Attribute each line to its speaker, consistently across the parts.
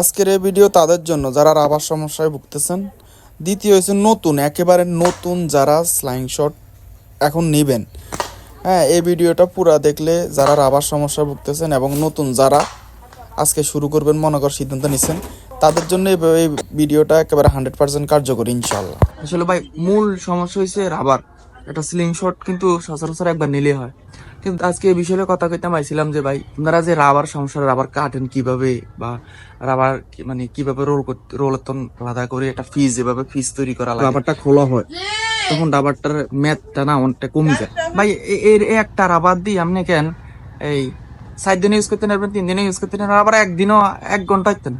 Speaker 1: আজকের এই ভিডিও তাদের জন্য যারা রাবার সমস্যায় ভুগতেছেন, দ্বিতীয় হয়েছে নতুন, একেবারে নতুন যারা স্লাইং শট এখন নেবেন। হ্যাঁ এই ভিডিওটা পুরা দেখলে যারা রাবার সমস্যায় ভুগতেছেন এবং নতুন যারা আজকে শুরু করবেন মনে কর সিদ্ধান্ত নিচ্ছেন তাদের জন্য এই ভিডিওটা একেবারে হান্ড্রেড পার্সেন্ট কার্যকরী ইনশাল্লাহ
Speaker 2: আসলে ভাই, মূল সমস্যা হয়েছে রাবার। একটা স্লিং শট কিন্তু সচরাচর একবার নিলে হয়। কিন্তু আজকে এই বিষয়ে কথা কইতে আইছিলাম যে ভাই আপনারা যে রাবার সমস্যা রাবার কাটেন কীভাবে বা রাবার মানে কীভাবে রোল করতে রোল আলাদা করে একটা ফিজ যেভাবে ফিজ তৈরি করা লাগে। রাবারটা খোলা হয় তখন রাবারটার ম্যাথটা না অনেকটা কমে যায়। ভাই এর একটা রাবার দিয়ে আপনি কেন? এই সাত দিনে ইউজ করতে পারবেন তিন দিনে ইউজ করতে পারবেন আবার একদিনও এক ঘণ্টা হইতেন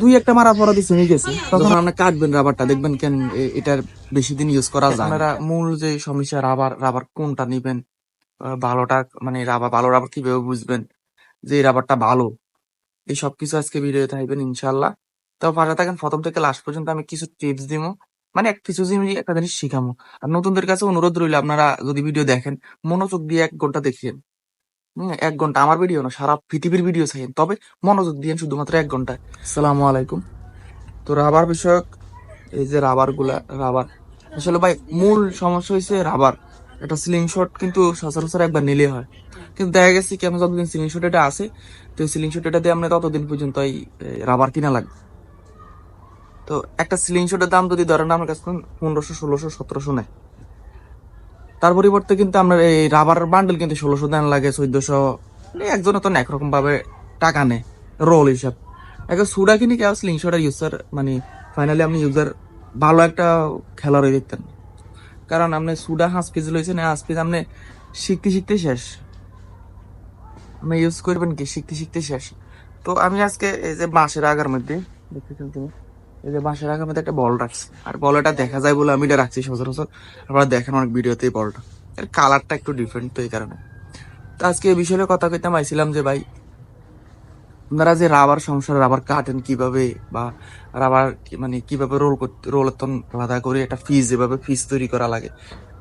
Speaker 2: দুই একটা মারা পড়া দিয়ে হয়ে গেছে। তখন আপনি কাটবেন রাবারটা দেখবেন কেন এটার বেশি দিন ইউজ করা যায় আপনারা মূল যে সমস্যা রাবার রাবার কোনটা নিবেন ভালোটা মানে রাবার ভালো রাবার কীভাবে বুঝবেন যে রাবারটা ভালো? এই সব কিছু আজকে ভিডিও থাকবেন ইনশাল্লাহ তো পাশে থাকেন প্রথম থেকে লাস্ট পর্যন্ত আমি কিছু টিপস দিব মানে এক কিছু জিনিস একটা জিনিস শিখামো। আর নতুনদের কাছে অনুরোধ রইল আপনারা যদি ভিডিও দেখেন মনোযোগ দিয়ে এক ঘণ্টা দেখিয়েন। এক ঘণ্টা। আমার ভিডিও না, সারা পৃথিবীর ভিডিও চাইেন তবে মনোযোগ দিয়েন শুধুমাত্র এক ঘণ্টা। সালামু আলাইকুম। তো রাবার বিষয়ক, এই যে রাবারগুলা রাবার। আসলে ভাই, মূল সমস্যা হয়েছে রাবার। একটা সিলিং শট কিন্তু সচরাচর একবার নিলে হয়। কিন্তু দেখা গেছে কি, আমি যতদিন সিলিং শট এটা আছে, তো সিলিং শট এটা দিয়ে আমরা ততদিন পর্যন্ত এই রাবার কিনা লাগবে। তো একটা সিলিং শটের দাম যদি ধরেন, আমার কাছে পনেরোশো, ষোলোশো, সতেরোশো নেয়। তার পরিবর্তে কিন্তু আমরা এই রাবার বান্ডেল কিন্তু ষোলোশো দেন লাগে, চোদ্দশো। একজনে তো একরকম ভাবে টাকা নেয় রোল হিসাব। একটা সুডা কিনে কেউ স্লিং শটার ইউজার মানে ফাইনালি আপনি ইউজার ভালো একটা খেলার হয়ে দেখতেন। কারণ আপনি সুডা হাঁস পিস লইছেন হাঁস পিস আপনি শিখতে শিখতে শেষ। আপনি ইউজ করবেন কি? শিখতে শিখতে শেষ। তো আমি আজকে এই যে বাঁশের আগার মধ্যে দেখতেছেন তুমি? এই যে বাঁশের আগার মধ্যে একটা বল রাখছি। আর বলটা দেখা যায় বলে আমি এটা রাখছি সচরাচর। আপনারা দেখেন অনেক ভিডিওতে এই বলটা। এর কালারটা একটু ডিফারেন্ট তো এই কারণে। তো আজকে এই বিষয়ে কথা কইতে আইছিলাম যে ভাই, আপনারা যে রাবার সমস্যা রাবার কাটেন কীভাবে বা রাবার মানে কীভাবে রোল করতে রোল আলাদা করে একটা ফিজ যেভাবে ফিজ তৈরি করা লাগে।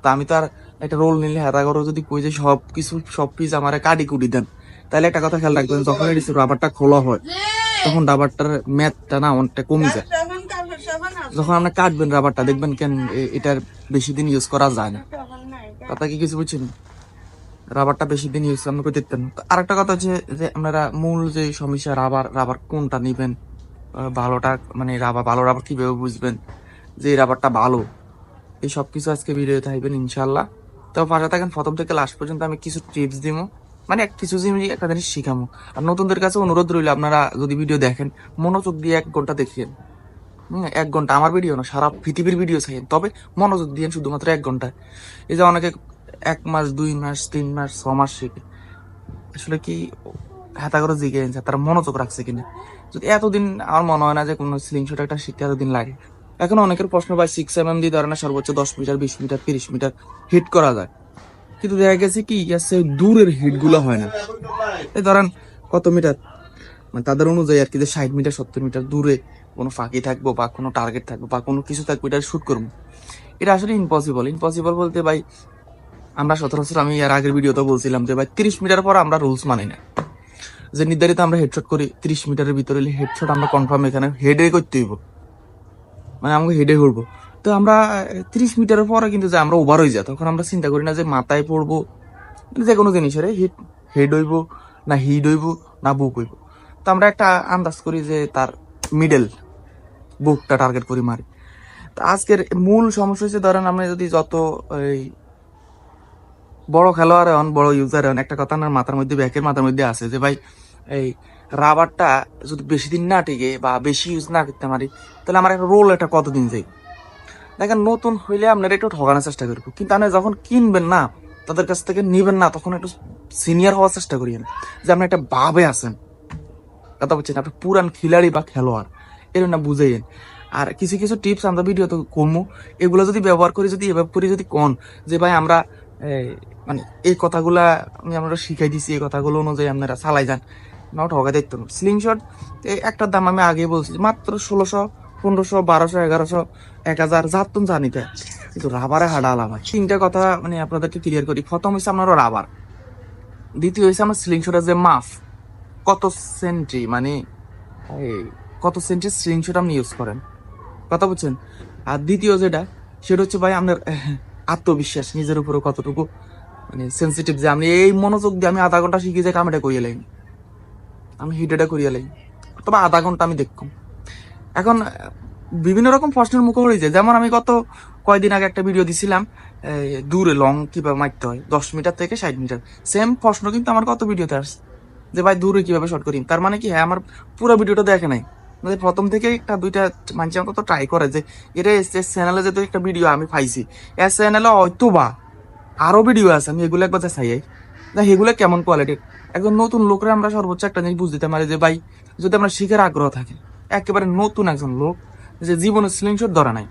Speaker 2: তা আমি তো আর একটা রোল নিলে হাতা করে যদি কই যে সব কিছু, সব ফিজ আমার কাটি কুটি দেন। তাহলে একটা কথা খেয়াল রাখবেন, যখন রাবারটা খোলা হয়, তখন রাবারটার ম্যাথটা না অনেকটা কমে যায়। যখন আপনি কাটবেন রাবারটা দেখবেন কেন এটার বেশি দিন ইউজ করা যায় না। কথা কি কিছু বুঝছেন? রাবারটা বেশি দিন ইউজ আপনি করতে দিতেন আরেকটা কথা হচ্ছে যে আপনারা মূল যে সমস্যা রাবার রাবার কোনটা নেবেন ভালোটা মানে রাবার ভালো রাবার কীভাবে বুঝবেন যে রাবারটা ভালো? এই সব কিছু আজকে ভিডিও থাকবেন ইনশাল্লাহ তো পাশে থাকেন, প্রথম থেকে লাস্ট পর্যন্ত আমি কিছু টিপস দিব। মানে এক কিছু জিনিস একটা জিনিস শিখামো আর নতুনদের কাছে অনুরোধ রইল, আপনারা যদি ভিডিও দেখেন, মনোযোগ দিয়ে এক ঘণ্টা দেখিয়েন এক ঘণ্টা। আমার ভিডিও না, সারা পৃথিবীর ভিডিও চাইেন তবে মনোযোগ দিয়েন শুধুমাত্র এক ঘন্টায় এই যে অনেকে এক মাস, দুই মাস, তিন মাস, ছ মাস শিখে। আসলে কি হাতা করে জিগে এনেছে, তারা মনোযোগ রাখছে কিনা? যদি এতদিন আমার মনে হয় না যে কোনো স্লিং শট একটা শিখতে এতদিন লাগে। এখন অনেকের প্রশ্ন ভাই সিক্স এম এম দিয়ে ধরে না সর্বোচ্চ দশ মিটার, বিশ মিটার, তিরিশ মিটার হিট করা যায়? কিন্তু দেখা গেছে কি আছে দূরের হিটগুলো হয় না। এই ধরেন কত মিটার? মানে তাদের অনুযায়ী আর কি, যে ষাট মিটার, সত্তর মিটার দূরে কোনো ফাঁকি থাকব বা কোনো টার্গেট থাকব বা কোনো কিছু থাকব, এটা শুট করব। এটা আসলে ইম্পসিবল ইম্পসিবল বলতে ভাই, আমরা সচরাচর আমি এর আগের ভিডিওতে বলছিলাম যে ভাই, তিরিশ মিটার পর আমরা রুলস মানি না। যে নির্ধারিত আমরা হেডশট করি, তিরিশ মিটারের ভিতরে হেডশট আমরা কনফার্ম এখানে হেডে করতে হইব। মানে আমাকে হেডে করব। তো আমরা, তিরিশ মিটারের পরে কিন্তু যে আমরা ওভার হয়ে যায় তখন আমরা চিন্তা করি না যে মাথায় পড়ব, যে কোনো জিনিস জিনিসের হিট হেড হইব, না হিড হইব, না বুক হইব। তো আমরা একটা আন্দাজ করি যে তার মিডল বুকটা টার্গেট করি মারি। তো আজকের মূল সমস্যা হচ্ছে, ধরেন আমরা যদি যত এই বড় খেলোয়াড় হন, বড় ইউজার হন, একটা কথা আমার মাথার মধ্যে, ব্যাকের মাথার মধ্যে আছে যে, ভাই, এই রাবারটা যদি বেশি দিন না টিকে বা বেশি ইউজ না করতে পারি, তাহলে আমার একটা রোল একটা কতদিন যাই দেখেন, নতুন হইলে আপনারা একটু ঠকানোর চেষ্টা করব কিন্তু আপনি যখন কিনবেন না, তাদের কাছ থেকে নিবেন না, তখন একটু সিনিয়র হওয়ার চেষ্টা করিয়েন। যে আপনি একটা ভাবে আছেন। কথা বলছেন আপনি পুরান খিলাড়ি বা খেলোয়াড়। এর না বুঝাইয়েন আর কিছু কিছু টিপস আমরা ভিডিও তো কমু এগুলো যদি ব্যবহার করি যদি এভাবে করি যদি কন যে ভাই আমরা মানে এই কথাগুলা আমি আমরা শিখাই দিছি, এই কথাগুলো অনুযায়ী আপনারা চালাই যান। নাও ঠকা দেখতো স্লিং শট একটার দাম আমি আগে বলছি, মাত্র ষোলোশো, পনেরোশো, বারোশো, এগারোশো, এক হাজার, যার তুমি জানিতে কিন্তু রাবারে হাডা আলাম তিনটা কথা মানে আপনাদেরকে ক্লিয়ার করি। প্রথম হচ্ছে আপনার রাবার। দ্বিতীয় হচ্ছে আমার স্লিং শটের যে মাফ। কত সেন্টি মানে কত সেন্টের স্ক্রিনশট আপনি ইউজ করেন? কথা বলছেন? আর দ্বিতীয় যেটা, সেটা হচ্ছে ভাই আপনার আত্মবিশ্বাস, নিজের উপরে কতটুকু মানে সেন্সিটিভ যে আমি এই মনোযোগ দিয়ে আমি আধা ঘণ্টা শিখে যাই কামেটা করিয়ে লাইন। আমি হিটেটা করিয়ে লাইন। তবে আধা ঘণ্টা আমি দেখতাম এখন, বিভিন্ন রকম প্রশ্নের মুখে হয়ে যায় যেমন আমি গত কয়দিন আগে একটা ভিডিও দিছিলাম দূরে লং কীভাবে মারতে হয়, দশ মিটার থেকে ষাট মিটার। সেম প্রশ্ন কিন্তু আমার কত ভিডিওতে আসছে। যে ভাই দূরে কীভাবে শর্ট করি? তার মানে কি হ্যাঁ আমার পুরো ভিডিওটা দেখে নাই। মানে প্রথম থেকে একটা দুইটা মানুষ তো ট্রাই করে যে, এটা চ্যানেলে যেহেতু একটা ভিডিও আমি পাইছি, এ চ্যানেলে হয়তো বা আরও ভিডিও আছে, আমি এগুলো একবার চাই না এগুলো কেমন কোয়ালিটির একজন নতুন লোকরা আমরা সর্বোচ্চ একটা জিনিস বুঝতে পারি যে, ভাই, যদি আমরা শিখার আগ্রহ থাকে, একেবারে নতুন একজন লোক যে জীবনে স্লিংশট ধরা নাই।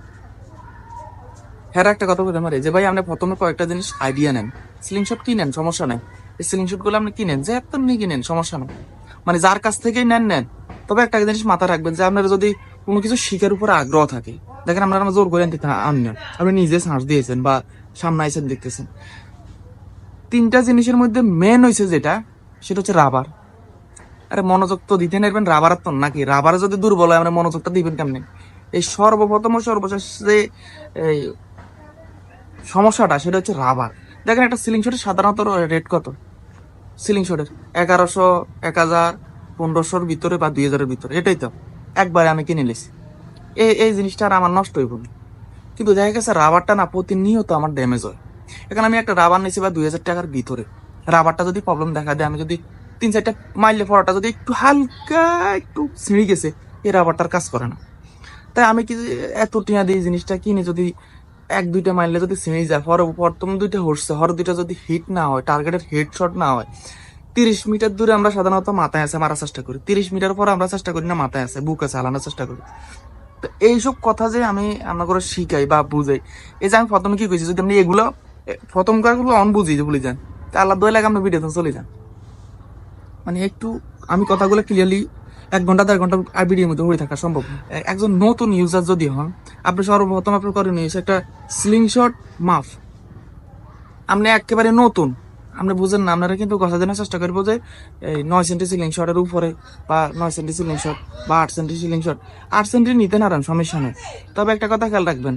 Speaker 2: হ্যাঁ একটা কথা বলতে পারি যে, ভাই, আপনি প্রথমে কয়েকটা জিনিস আইডিয়া নেন স্লিংশট কিনেন সমস্যা নাই। এই স্লিংশটগুলো আপনি কিনেন যে এত নিয়ে কিনেন সমস্যা নাই। মানে যার কাছ থেকেই নেন নেন। তবে একটা জিনিস মাথায় রাখবেন যে আপনার যদি কোনো কিছু শিখার উপরে আগ্রহ থাকে, দেখেন আপনারা জোর করে আনতে আপনি নিজে সার্চ দিয়েছেন বা সামনে আইসেন দেখতেছেন। তিনটা জিনিসের মধ্যে মেন হয়েছে যেটা, সেটা হচ্ছে রাবার আরে মনোযোগ তো দিতে নেবেন রাবার তো নাকি? রাবার যদি দুর্বল হয় আমরা মনোযোগটা দিবেন কেমনে? এই সর্বপ্রথম সর্বশেষ যে, এই সমস্যাটা, সেটা হচ্ছে রাবার দেখেন একটা সিলিং শটের সাধারণত রেট কত? সিলিং শটের এগারোশো, এক হাজার পনেরোশোর ভিতরে বা দুই হাজারের ভিতরে, এটাই তো। একবারে আমি কিনে নিয়েছি এই এই জিনিসটা আর আমার নষ্ট হইব না। কিন্তু দেখা গেছে রাবারটা না প্রতিনিয়ত আমার ড্যামেজ হয়। এখানে আমি একটা রাবার নিয়েছি বা দুই হাজার টাকার ভিতরে। রাবারটা যদি প্রবলেম দেখা দেয়, আমি যদি তিন চারটা মাইলে পড়াটা যদি একটু হালকা একটু ছিঁড়ে গেছে, এই রাবারটার কাজ করে না। তাই আমি কি এত টিয়া দিয়ে জিনিসটা কিনে যদি এক, দুইটা মাইলে যদি ছিঁড়ে যায় পরে প্রথম দুইটা হচ্ছে, হর দুইটা যদি হিট না হয় টার্গেটের হেড শট না হয় তিরিশ মিটার দূরে আমরা সাধারণত মাথায় আছে, মারার চেষ্টা করি। তিরিশ মিটার পর আমরা চেষ্টা করি না, মাথায় আছে, বুকে চালানোর চেষ্টা করি। তো এইসব কথা যে আমি আমরা করে শিখাই বা বুঝাই, এই যে আমি প্রথমে কি কইছি, যদি আপনি এগুলো প্রথম কাজগুলো অন বুঝি ভুলে যান। তা আল্লাহ দোয়া লাগে আমরা ভিডিওতে চলে যান। মানে একটু, আমি কথাগুলো ক্লিয়ারলি এক ঘণ্টা, দেড় ঘণ্টা আর ভিডিওর মধ্যে হয়ে থাকা সম্ভব একজন নতুন ইউজার যদি হন, আপনি সর্বপ্রথম আপনি করেন একটা স্লিংশট মাফ। আপনি একেবারে নতুন। আপনি বুঝেন না, আপনারা কিন্তু কথা জানার চেষ্টা করব যে এই নয় সেন্টি সিলিং শটের উপরে বা নয় সেন্টি সিলিং শট বা আট সেন্টি সিলিং শট আট সেন্টি নিতে নারান সমস্যা নেই। তবে একটা কথা খেয়াল রাখবেন,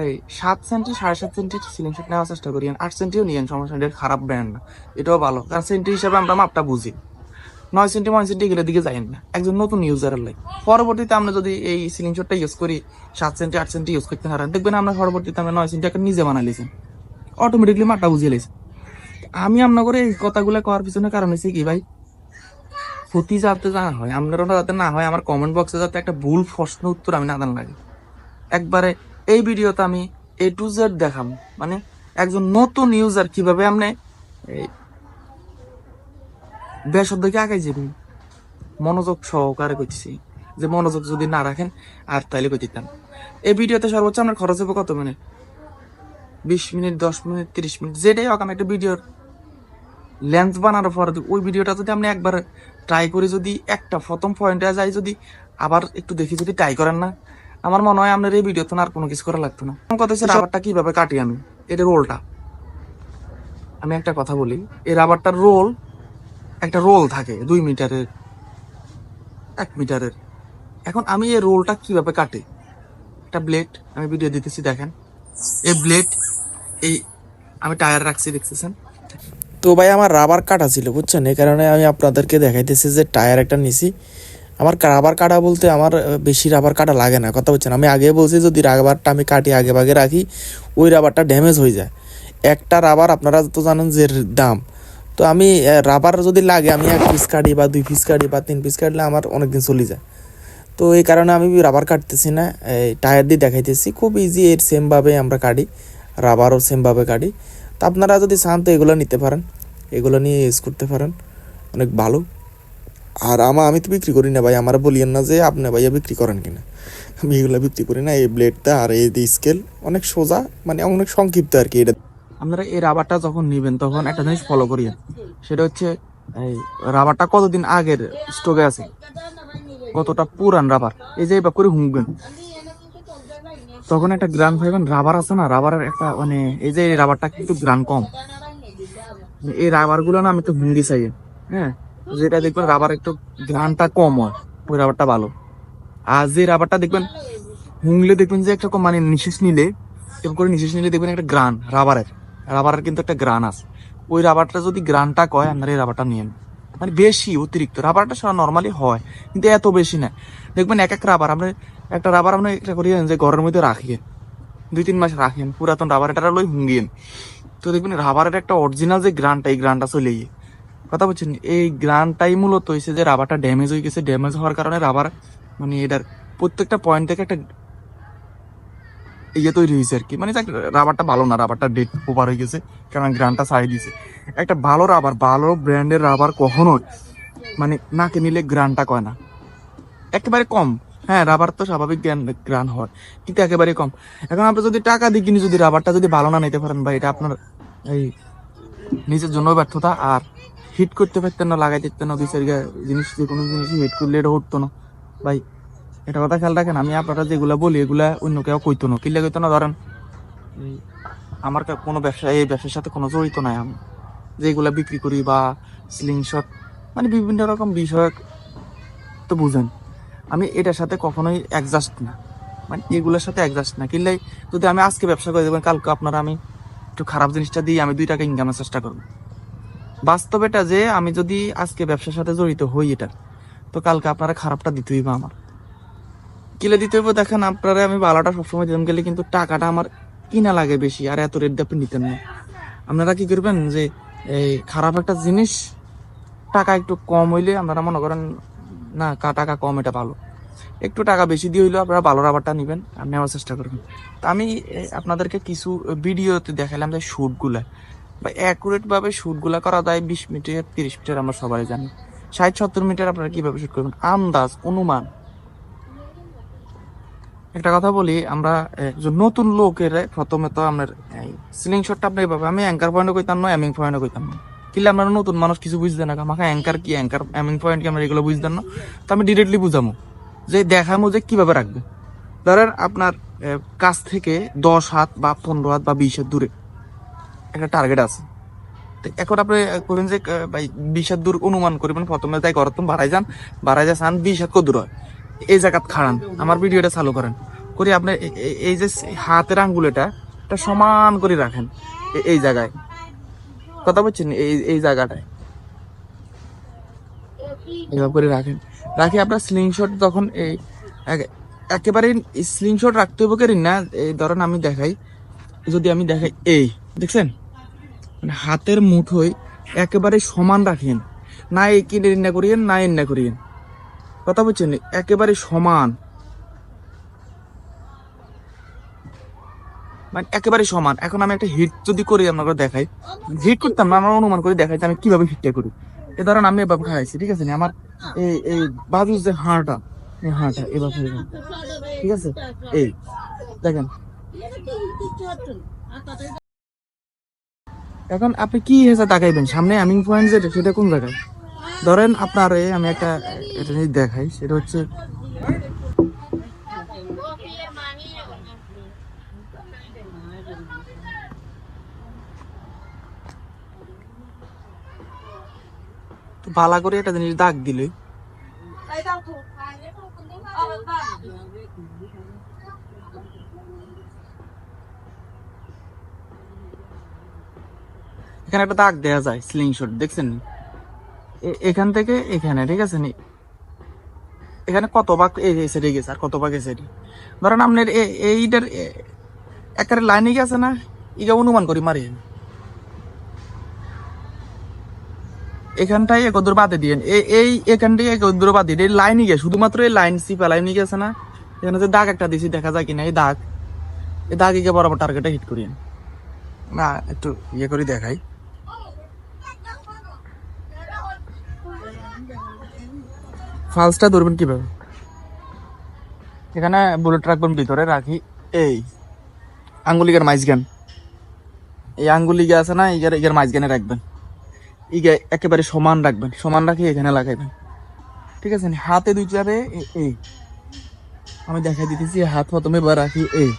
Speaker 2: এই সাত সেন্টি সাড়ে সাত সেন্টি সিলিং শট নেওয়ার চেষ্টা করিয়েন আট সেন্টিও নিয়েন, সমস্যা নেই খারাপ ব্র্যান্ড না, এটাও ভালো, কারণ সেন্টি হিসাবে আমরা মাপটা বুঝি। নয় সেন্টি নয় সেন্টি এগুলোর দিকে যাই না, একজন নতুন ইউজারের লাই পরবর্তীতে আমরা যদি এই সিলিং শটটা ইউজ করি, সাত সেন্টি আট সেন্টি ইউজ করতে পারেন দেখবেন আমরা পরবর্তীতে আমরা নয় সেন্টি একটা নিজে বানাই লিছেন অটোমেটিকলি মাপটা বুঝিয়ে লিছেন আমি আপনার এই কথাগুলো করার পিছনে কারণ হচ্ছে কি ভাই? ক্ষতি যাতে জানা হয়, আপনারও যাতে না হয়, আমার কমেন্ট বক্সে যাতে একটা ভুল প্রশ্ন উত্তর আমি না দেন লাগে। একবারে এই ভিডিওতে আমি এ টু জেড দেখাম মানে একজন নতুন ইউজার কীভাবে আপনি এই বেশব্দকে আগাই যাবেন? মনোযোগ সহকারে করছি যে মনোযোগ যদি না রাখেন, আর তাইলে কই দিতাম। এই ভিডিওতে সর্বোচ্চ আপনার খরচ হবে কত মিনিট বিশ মিনিট, দশ মিনিট, তিরিশ মিনিট, যেটাই হোক, আমি একটা ভিডিওর লেন্স বানানোর পরে ওই ভিডিওটা যদি আপনি একবার ট্রাই করে যদি একটা প্রথম পয়েন্টে যাই যদি আবার একটু দেখি যদি ট্রাই করেন না আমার মনে হয় আপনার এই ভিডিওতে আর কোনো কিছু করা লাগতো না। কথা হচ্ছে রাবারটা কীভাবে কাটি আমি? এটা রোলটা আমি একটা কথা বলি এই রাবারটার রোল একটা রোল থাকে দুই মিটারের এক মিটারের। এখন আমি এই রোলটা কীভাবে কাটি? একটা ব্লেড আমি ভিডিও দিতেছি দেখেন। এই ব্লেড এই আমি টায়ার রাখছি দেখতেছেন?
Speaker 1: তো ভাই, আমার রাবার কাটা ছিল, বুঝছেন? এই কারণে আমি আপনাদেরকে দেখাইতেছি যে টায়ার একটা নিছি। আমার রাবার কাটা বলতে আমার বেশি রাবার কাটা লাগে না, কথা বলছেন আমি আগে বলছি যদি রাবারটা আমি কাটি আগে ভাগে রাখি, ওই রাবারটা ড্যামেজ হয়ে যায়। একটা রাবার আপনারা তো জানেন যে দাম। তো আমি রাবার যদি লাগে, আমি এক পিস কাটি বা দুই পিস কাটি বা তিন পিস কাটলে আমার অনেক দিন চলে যায়। তো এই কারণে আমি রাবার কাটতেছি না, এই টায়ার দিয়ে দেখাইতেছি। খুব ইজি এর সেমভাবে আমরা কাটি রাবারও সেমভাবে কাটি। তো আপনারা যদি চান তো এগুলো নিতে পারেন। এগুলো নিয়ে ইউজ করতে পারেন। অনেক ভালো। আর আমার আমি তো বিক্রি করি না ভাই। আমার বলিয়েন না যে আপনি ভাইয়া বিক্রি করেন কিনা। আমি এগুলো বিক্রি করি না। এই ব্লেডটা আর এই স্কেল অনেক সোজা মানে অনেক সংক্ষিপ্ত আর কি এটা।
Speaker 2: আপনারা এই রাবারটা যখন নেবেন তখন একটা জিনিস ফলো করিয়েন। সেটা হচ্ছে, এই রাবারটা কতদিন আগের স্টকে আছে? কতটা পুরান রাবার? এই যে এবার করে হুঁকবেন তখন একটা গ্রান পাইবেন রাবার আছে না, রাবারের একটা মানে এই যে রাবারটা কিন্তু গ্রান কম। এই রাবারগুলো না আমি একটু হুঙ্গি চাই। হ্যাঁ যেটা দেখবেন রাবার একটু গ্রানটা কম হয়, ওই রাবারটা ভালো। আর যে রাবারটা দেখবেন, হুংলে দেখবেন যে একটা মানে নিঃশ্বাস নিলে, এরকম করে নিঃশ্বাস নিলে দেখবেন একটা গ্রান, রাবারের। রাবারের কিন্তু একটা গ্রান আছে। ওই রাবারটা যদি গ্রানটা কয়, আপনারা এই রাবারটা নিয়েন। মানে বেশি অতিরিক্ত, রাবারটা সারা নর্মালি হয়, কিন্তু এত বেশি না। দেখবেন এক এক রাবার, আপনি একটা রাবার আপনি একটা করিয়েন যে ঘরের মধ্যে রাখিয়েন। দুই তিন মাস রাখেন পুরাতন রাবার এটা লই হুঙ্গিয়েন তো দেখবেন রাবারের একটা অরিজিনাল যে গ্রানটা এই গ্রানটা চলে গিয়ে। কথা বলছেন, এই গ্রানটাই মূলত হয়েছে যে রাবারটা ড্যামেজ হয়ে গেছে ড্যামেজ হওয়ার কারণে রাবার মানে এটার প্রত্যেকটা পয়েন্ট থেকে একটা ইয়ে তৈরি হয়েছে আর কি মানে রাবারটা ভালো না রাবারটা ডেট ওভার হয়ে গেছে, কারণ গ্রানটা ছাড়িয়ে দিয়েছে একটা ভালো রাবার ভালো ব্র্যান্ডের রাবার কখনোই মানে নাকে নিলে গ্রানটা কয় না। একেবারে কম। হ্যাঁ রাবার তো স্বাভাবিক জ্ঞান গ্রান হয়, কিন্তু একেবারে কম। এখন আপনি যদি টাকা দিয়ে কিনে যদি রাবারটা যদি ভালো না নিতে পারেন বা এটা আপনার এই নিজের জন্য ব্যর্থতা, আর হিট করতে পারতেন না লাগাই দিতেন না চার জিনিস যে কোনো জিনিস হিট করলে এটা উঠতো না। ভাই, এটা কথা খেয়াল রাখেন, আমি আপনারা যেগুলা বলি, এগুলা অন্য কেউ কইতো না কিনলে কইতো না, ধরেন আমার কোনো ব্যবসা, এই ব্যবসার সাথে কোনো জড়িত নাই আমি। যেগুলা বিক্রি করি বা স্লিং শট মানে বিভিন্ন রকম বিষয় তো বুঝেন। আমি এটার সাথে কখনোই অ্যাডজাস্ট না। মানে এগুলোর সাথে অ্যাডজাস্ট না। কিনলে যদি আমি আজকে ব্যবসা করে দেবেন, কালকে আপনারা আমি একটু খারাপ জিনিসটা দিয়ে আমি দুই টাকা ইনকামের চেষ্টা করব। বাস্তব এটা যে আমি যদি আজকে ব্যবসার সাথে জড়িত হই এটা, তো কালকে আপনারা খারাপটা দিতে হইবে আমার। কিলে দিতে হইব, দেখেন আপনারা আমি বালাটা সবসময় দিলাম গেলে কিন্তু টাকাটা আমার কিনা লাগে বেশি, আর এত রেট দিয়ে আপনি নিতেন না। আপনারা কি করবেন যে, এই খারাপ একটা জিনিস, টাকা একটু কম হইলে আপনারা মনে করেন না, কা- টাকা কম, এটা ভালো। একটু টাকা বেশি দিয়ে হইলেও আপনারা ভালো রাবারটা নেবেন, আর নেওয়ার চেষ্টা করবেন। তো আমি আপনাদেরকে কিছু ভিডিওতে দেখালাম যে শ্যুটগুলা। বা অ্যাকুরেট ভাবে শ্যুটগুলা করা যায় বিশ মিটার তিরিশ মিটার আমরা সবাই জানি। ষাট, সত্তর মিটার আপনারা কীভাবে শুট করবেন? আন্দাজ, অনুমান। একটা কথা বলি, আমরা নতুন লোকের প্রথমে তো আপনার সিলিং শটটা আপনি এভাবে আমি অ্যাঙ্কার পয়েন্টে কইতাম না অ্যামিং পয়েন্টে কইতাম না। কিলে আপনারা নতুন মানুষ কিছু বুঝতে না, আমাকে অ্যাঙ্কার কি অ্যাঙ্কার অ্যামিং পয়েন্ট কি আমরা এগুলো বুঝতেন না, তো আমি ডিরেক্টলি বুঝামো। যে দেখামো যে কীভাবে রাখবে। ধরেন আপনার কাছ থেকে দশ হাত বা পনেরো হাত বা বিশ হাত দূরে একটা টার্গেট আছে। এখন আপনি করেন যে ভাই, বিশ হাত দূর অনুমান করবেন প্রথমে তাই করতেন বাড়াই যান বাড়াই যান বিশ হাত দূর হয়? এই জায়গাত খাড়ান, আমার ভিডিওটা চালু করেন। করে আপনি এই যে হাতের আঙ্গুলেটা এটা সমান করে রাখেন এই জায়গায়। কথা বলছেন এই এই জায়গাটায়? এভাবে করে রাখেন। রাখি আপনার স্লিং শট তখন এই এক- একেবারে স্লিং শট রাখতে হবে কেন না? এই ধরেন আমি দেখাই। যদি আমি দেখাই, এই, দেখছেন? মানে হাতের মুঠোয় একেবারে সমান রাখেন। না এই কিনে না করিয়েন, না এন না করিয়েন। কথা বলছেন? একেবারে সমান। মানে একেবারে সমান। এখন আমি একটা হিট যদি করি, আপনাকে দেখাই। হিট করতাম না, আমার অনুমান করে দেখাই আমি কীভাবে হিটটা করি। এ ধরেন আমি এভাবে খাইছি, ঠিক আছে আমার এই এই বাজুর যে হাড়টা এই এভাবে এভাবে। ঠিক আছে? এই, দেখেন। এখন আপনি কি হেসে তাকাইবেন? সামনে আমিং পয়েন্ট যেটা সেটা কোন জায়গায়? ধরেন আপনার আমি একটা, এটা দেখাই, সেটা হচ্ছে তো ভালা করে একটা জিনিস দাগ দিলে এখানে একটা দাগ দেওয়া যায় স্লিং শট দেখছেন এখান থেকে এখানে, ঠিক আছে নি? এখানে কত ভাগ সাইডে গেছে আর কত ভাগ সাইডে ধরেন আপনার এইটার এ- একেবারে লাইনে গেছে না? ইগা অনুমান করি মারি এখানটাই একদূর বাদে দিয়ে এই এখানটাই একদূর বাদে দিয়ে লাইনে গিয়ে, শুধুমাত্র এই লাইন সিপা লাইনে গেছে না, এখানে যে দাগ একটা দিছি, দেখা যায় কিনা এই দাগ। এই দাগ গিয়ে বরাবর টার্গেটে হিট করিয়েন না একটু ইয়ে করে, দেখাই। ফালসটা ধরবেন কীভাবে? এখানে বুলেট রাখবেন, ভিতরে রাখি। এই আঙ্গুলিগার মাইজগান। এই আঙ্গুলিগা আছে না ইগার ইগার মাইজগানে রাখবেন। ইগা একেবারে সমান রাখবেন সমান রাখি এখানে লাগাইবেন। ঠিক আছে হাতে দুই চারে এই আমি দেখা দিতেছি হাত প্রথমে বা রাখি এই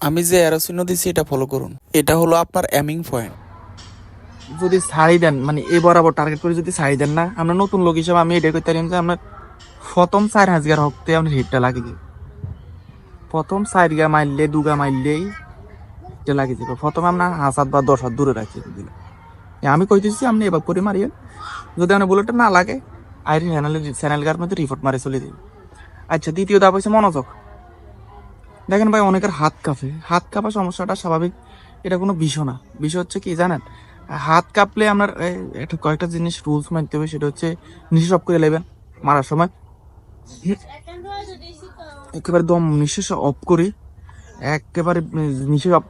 Speaker 1: আমি যে অ্যারো চিহ্ন দিছি এটা ফলো করুন। এটা হলো আপনার অ্যামিং পয়েন্ট
Speaker 2: যদি ছাড়ি দেন মানে এ বরাবর টার্গেট করে যদি ছাড়ি দেন না আমরা নতুন লোক হিসেবে আমি এটা করতে পারি যে আমরা প্রথম চার হাজার হকতে আপনি হিটটা লাগিয়ে দিই প্রথম চার গা মারলে দুগা মারলেই এটা লাগিয়ে যাবে প্রথমে আপনার হাঁস হাত বা দশ হাত দূরে রাখি দিলাম। আমি কইতেছি আপনি এবার করে মারিয়েন। যদি আপনার বুলেটটা না লাগে আইর চ্যানেল গার মধ্যে রিপোর্ট মারে চলে দিন আচ্ছা দ্বিতীয় ধাপ হচ্ছে মনোযোগ। দেখেন ভাই অনেকের হাত কাঁপে। হাত কাঁপা সমস্যাটা স্বাভাবিক এটা কোনো বিষয় না। বিষয় হচ্ছে কি জানেন হাত কাঁপলে আপনার একটা কয়েকটা জিনিস রুলস মানতে হবে সেটা হচ্ছে নিঃশ্বাস করে নেবেন মারার সময়। একেবারে দম নিঃশ্বাস অফ করি একেবারে নিঃশ্বাস অফ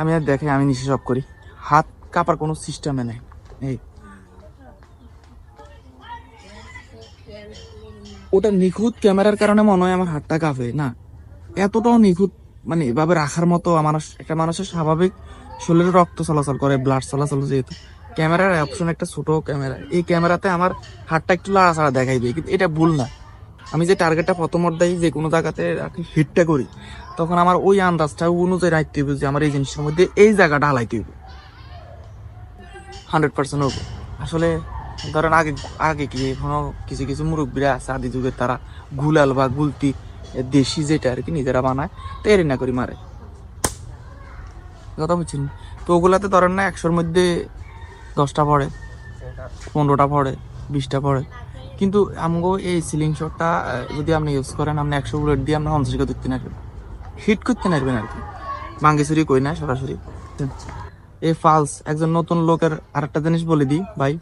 Speaker 2: আমি আর দেখে, আমি নিঃশ্বাস সব করি। হাত কাপার কোনো সিস্টেমে নেই। এই। ওটা নিখুঁত ক্যামেরার কারণে মনে হয় আমার হাতটা কাঁপে, না। এতটাও নিখুঁত মানে এভাবে রাখার মতো আমার একটা মানুষের স্বাভাবিক শরীরে রক্ত চলাচল করে ব্লাড চলাচল যেহেতু। ক্যামেরার অপশন একটা ছোট ক্যামেরা। এই ক্যামেরাতে আমার হাতটা একটু লাড়াচাড়া দেখাইবে, কিন্তু এটা ভুল না। আমি যে টার্গেটটা প্রথম অধ্যায় যে কোনো জায়গাতে আর কি হিটটা করি, তখন আমার ওই আন্দাজটা অনুযায়ী রাখতে হবে যে আমার এই জিনিসের মধ্যে এই জায়গাটা হালাইতে হবে হান্ড্রেড পার্সেন্ট হবে আসলে ধরেন আগে আগে কি এখনও কিছু কিছু মুরব্বীরা আছে আদি যুগের তারা গুলাল বা গুলতি দেশি যেটা আর কি নিজেরা বানায়, তো এর না করি মারে। কথা বুঝছেন? তো ওগুলাতে ধরেন না একশোর মধ্যে দশটা পড়ে, পনেরোটা পড়ে, বিশটা পড়ে। কিন্তু আমগো এই সিলিং শটটা যদি আপনি ইউজ করেন, আপনি একশো বুলেট দিয়ে আপনি হংসিকে ধরতে নারবেন। হিট করতে নারবেন আর কি। মাঙ্গেসুরি কই না, সরাসরি। এই ফালস একজন নতুন লোকের আরেকটা জিনিস বলে দিই, ভাই,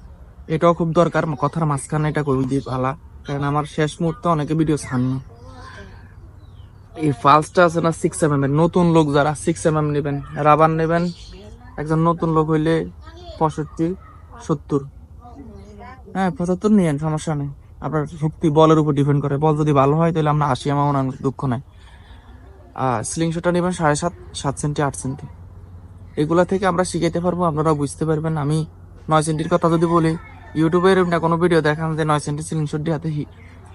Speaker 2: এটাও খুব দরকার, কথার মাঝখানে এটা করে দিই ভালা। কারণ আমার শেষ মুহূর্তে অনেকে ভিডিও ছাড় না। এই ফালসটা আছে না সিক্স এম এম এর। নতুন লোক যারা সিক্স এম এম নেবেন, রাবার নেবেন, একজন নতুন লোক হইলে পঁয়ষট্টি, সত্তর। হ্যাঁ পঁচাত্তর নিয়েন, সমস্যা নেই। আপনার শক্তি বলের উপর ডিপেন্ড করে। বল যদি ভালো হয়, তাহলে আমরা আশি আমার অনেক দুঃখ নাই। আর স্লিং শটটা নেবেন সাড়ে সাত সাত সেন্টি আট সেন্টি এগুলা থেকে আমরা শিখাইতে পারব আপনারা বুঝতে পারবেন। আমি নয় সেন্টির কথা যদি বলি ইউটিউবে এরকম না কোনো ভিডিও দেখান যে নয় সেন্টি সিলিং শট দিয়ে হাতে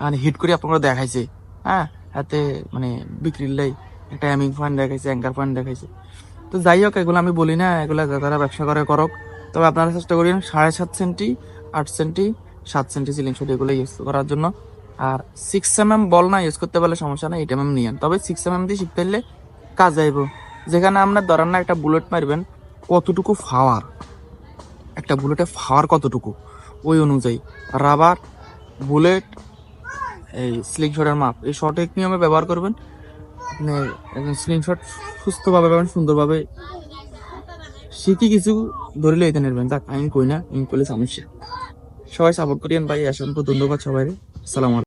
Speaker 2: মানে হিট করে আপনারা দেখাইছে। হ্যাঁ হাতে মানে বিক্রির লাই একটা অ্যামিং পয়েন্ট দেখাইছে অ্যাঙ্কার পয়েন্ট দেখাইছে। তো যাই হোক, এগুলো আমি বলি না, এগুলো যারা ব্যবসা করে, করক। তবে আপনারা চেষ্টা করেন সাড়ে সাত সেন্টি আট সেন্টি, সাত সেন্টি সিলিং শট এগুলো ইউজ করার জন্য। আর সিক্স এম এম বল না ইউজ করতে পারলে সমস্যা নেই এইট এম এম নিয়েন। তবে সিক্স এম এম দিয়ে শিখতে হলে কাজ আইব। যেখানে আপনার ধরেন না একটা বুলেট মারবেন, কতটুকু ফাওয়ার একটা বুলেটে ফাওয়ার কতটুকু? ওই অনুযায়ী রাবার বুলেট এই স্লিং শটের মাপ। এই সঠিক নিয়মে ব্যবহার করবেন। আপনি স্লিং শট সুস্থভাবে পাবেন, সুন্দরভাবে শিখি কিছু ধরে এতে নেবেন। তাক আমি কই না, আমি করলে সমস্যা। সবাই সাপোর্ট করিয়েন ভাই অসংখ্য ধন্যবাদ সবাই সালাম